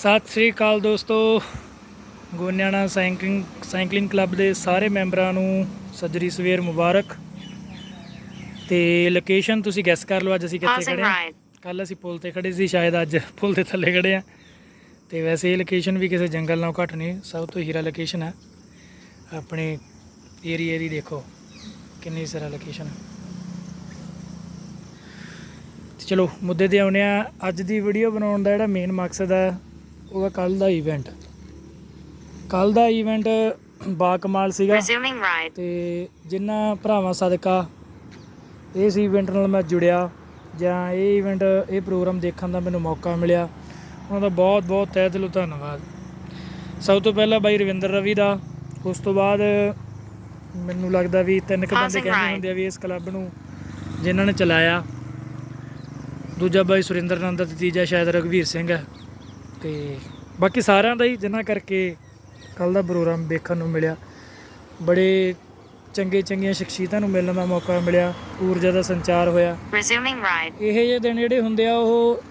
ਸਤਿ ਸ੍ਰੀ ਅਕਾਲ ਦੋਸਤੋ। Goniana cycling cycling club ਦੇ ਸਾਰੇ ਮੈਂਬਰਾਂ ਨੂੰ ਸੱਜਰੀ ਸਵੇਰ ਮੁਬਾਰਕ। ਤੇ ਲੋਕੇਸ਼ਨ ਤੁਸੀਂ ਗੈਸ ਕਰ ਲਓ ਅੱਜ ਅਸੀਂ ਕਿੱਥੇ ਖੜੇ ਹਾਂ. ਕੱਲ ਅਸੀਂ ਪੁਲ ਤੇ ਖੜੇ ਸੀ ਸ਼ਾਇਦ ਅੱਜ ਪੁਲ ਦੇ ਥੱਲੇ ਖੜੇ ਆ ਤੇ ਵੈਸੇ ਇਹ ਲੋਕੇਸ਼ਨ ਵੀ ਕਿਸੇ ਜੰਗਲ ਨਾਲੋਂ ਘੱਟ ਨਹੀਂ ਸਭ ਤੋਂ ਹੀਰਾ ਲੋਕੇਸ਼ਨ ਹੈ। ਆਪਣੇ ਏਰੀਆ ਦੀ ਦੇਖੋ ਕਿੰਨੀ ਸਾਰਾ ਲੋਕੇਸ਼ਨ ਹੈ। ਚਲੋ ਮੁੱਦੇ ਤੇ ਆਉਂਦੇ ਆ ਅੱਜ ਦੀ ਵੀਡੀਓ ਬਣਾਉਣ ਦਾ ਜਿਹੜਾ ਮੇਨ ਮਕਸਦ ਹੈ ਉਹ ਹੈ ਕੱਲ ਦਾ ਇਵੈਂਟ ਕੱਲ ਦਾ ਇਵੈਂਟ ਬਾ ਕਮਾਲ ਸੀਗਾ. ਤੇ ਜਿਨ੍ਹਾਂ ਭਰਾਵਾਂ ਸਦਕਾ ਇਸ ਇਵੈਂਟ ਨਾਲ ਮੈਂ ਜੁੜਿਆ ਜਾਂ ਇਹ ਇਵੈਂਟ ਇਹ ਪ੍ਰੋਗਰਾਮ ਦੇਖਣ ਦਾ ਮੈਨੂੰ ਮੌਕਾ ਮਿਲਿਆ। ਉਹਨਾਂ ਦਾ ਬਹੁਤ ਬਹੁਤ ਤਹਿ ਦਿਲੋਂ ਧੰਨਵਾਦ। ਸਭ ਤੋਂ ਪਹਿਲਾਂ ਬਾਈ ਰਵਿੰਦਰ ਰਵੀ ਦਾ ਉਸ ਤੋਂ ਬਾਅਦ ਮੈਨੂੰ ਲੱਗਦਾ ਵੀ ਤਿੰਨ ਕੁ ਬੰਦੇ ਕਹਿੰਦੇ. ਹੁੰਦੇ ਆ ਵੀ ਇਸ ਕਲੱਬ ਨੂੰ ਜਿਨ੍ਹਾਂ ਨੇ ਚਲਾਇਆ। ਦੂਜਾ ਬਾਈ ਸੁਰਿੰਦਰ ਨੰਦ ਤੇ ਤੀਜਾ ਸ਼ਾਇਦ ਰਘਵੀਰ ਸਿੰਘ ਹੈ। ਤੇ ਬਾਕੀ ਸਾਰਿਆਂ ਦਾ ਹੀ ਜਿਨ੍ਹਾਂ ਕਰਕੇ ਕੱਲ ਦਾ ਪ੍ਰੋਗਰਾਮ ਵੇਖਣ ਨੂੰ ਮਿਲਿਆ। ਬੜੇ ਚੰਗੇ ਚੰਗੀਆਂ ਸ਼ਖਸੀਅਤਾਂ ਨੂੰ ਮਿਲਣ ਦਾ ਮੌਕਾ ਮਿਲਿਆ। ਊਰਜਾ ਦਾ ਸੰਚਾਰ ਹੋਇਆ। Right. ਇਹ ਜਿਹੇ ਦਿਨ ਜਿਹੜੇ ਹੁੰਦੇ ਆ ਉਹ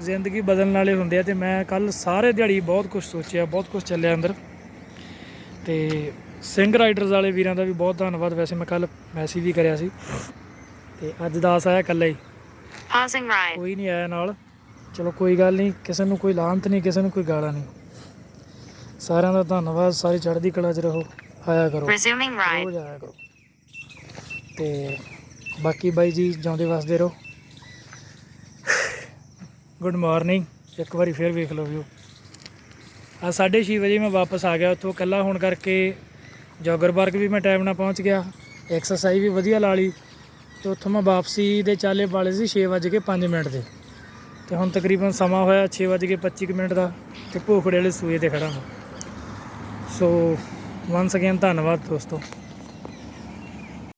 ਜ਼ਿੰਦਗੀ ਬਦਲਣ ਵਾਲੇ ਹੁੰਦੇ ਆ ਤੇ ਮੈਂ ਕੱਲ ਸਾਰੇ ਦਿਹਾੜੀ ਬਹੁਤ ਕੁਝ ਸੋਚਿਆ ਬਹੁਤ ਕੁਝ ਚੱਲਿਆ ਅੰਦਰ। ਤੇ ਸਿੰਘ ਰਾਈਡਰਸ ਵਾਲੇ ਵੀਰਾਂ ਦਾ ਵੀ ਬਹੁਤ ਧੰਨਵਾਦ। ਵੈਸੇ ਮੈਂ ਕੱਲ ਮੈਸੇਜ ਵੀ ਕਰਿਆ ਸੀ। ਤੇ ਅੱਜ ਦਾਸ ਆਇਆ ਇਕੱਲਾ ਹੀ. ਕੋਈ ਨਹੀਂ ਆਇਆ ਨਾਲ। ਚਲੋ ਕੋਈ ਗੱਲ ਨਹੀਂ ਕਿਸੇ ਨੂੰ ਕੋਈ ਲਾਂਤ ਨਹੀਂ ਕਿਸੇ ਨੂੰ ਕੋਈ ਗਾਲਾਂ ਨਹੀਂ। ਸਾਰਿਆਂ ਦਾ ਧੰਨਵਾਦ ਸਾਰੀ ਚੜ੍ਹਦੀ ਕਲਾ 'ਚ ਰਹੋ ਆਇਆ ਕਰੋ। Resuming. ਰੋਜ਼ ਆਇਆ ਕਰੋ। ਤੇ ਬਾਕੀ ਬਾਈ ਜੀ ਜਿਉਂਦੇ ਵਸਦੇ ਰਹੋ। ਗੁੱਡ ਮਾਰਨਿੰਗ ਇੱਕ ਵਾਰੀ ਫੇਰ ਵੇਖ ਲਓ ਵੀਓ। ਆ 6:30 ਵਜੇ ਮੈਂ ਵਾਪਸ ਆ ਗਿਆ ਉੱਥੋਂ ਇਕੱਲਾ ਹੋਣ ਕਰਕੇ ਜੋਗਰ ਪਾਰਕ ਵੀ ਮੈਂ ਟਾਈਮ ਨਾਲ ਪਹੁੰਚ ਗਿਆ ਐਕਸਰਸਾਈਜ਼ ਵੀ ਵਧੀਆ ਲਾ ਲਈ ਤੇ ਉੱਥੋਂ ਮੈਂ ਵਾਪਸੀ ਦੇ ਚਾਲੇ ਵਾਲੇ ਸੀ 6:05 ਮਿੰਟ ਦੇ। ਤੇ ਹੁਣ ਤਕਰੀਬਨ ਸਮਾਂ ਹੋਇਆ 6:25 ਮਿੰਟ ਦਾ ਤੇ ਭੋਖੜੇ ਵਾਲੇ ਸੂਏ ਤੇ ਖੜਾ ਹਾਂ। ਸੋ ਵਾਂਸ ਅਗੇਨ ਧੰਨਵਾਦ ਦੋਸਤੋ।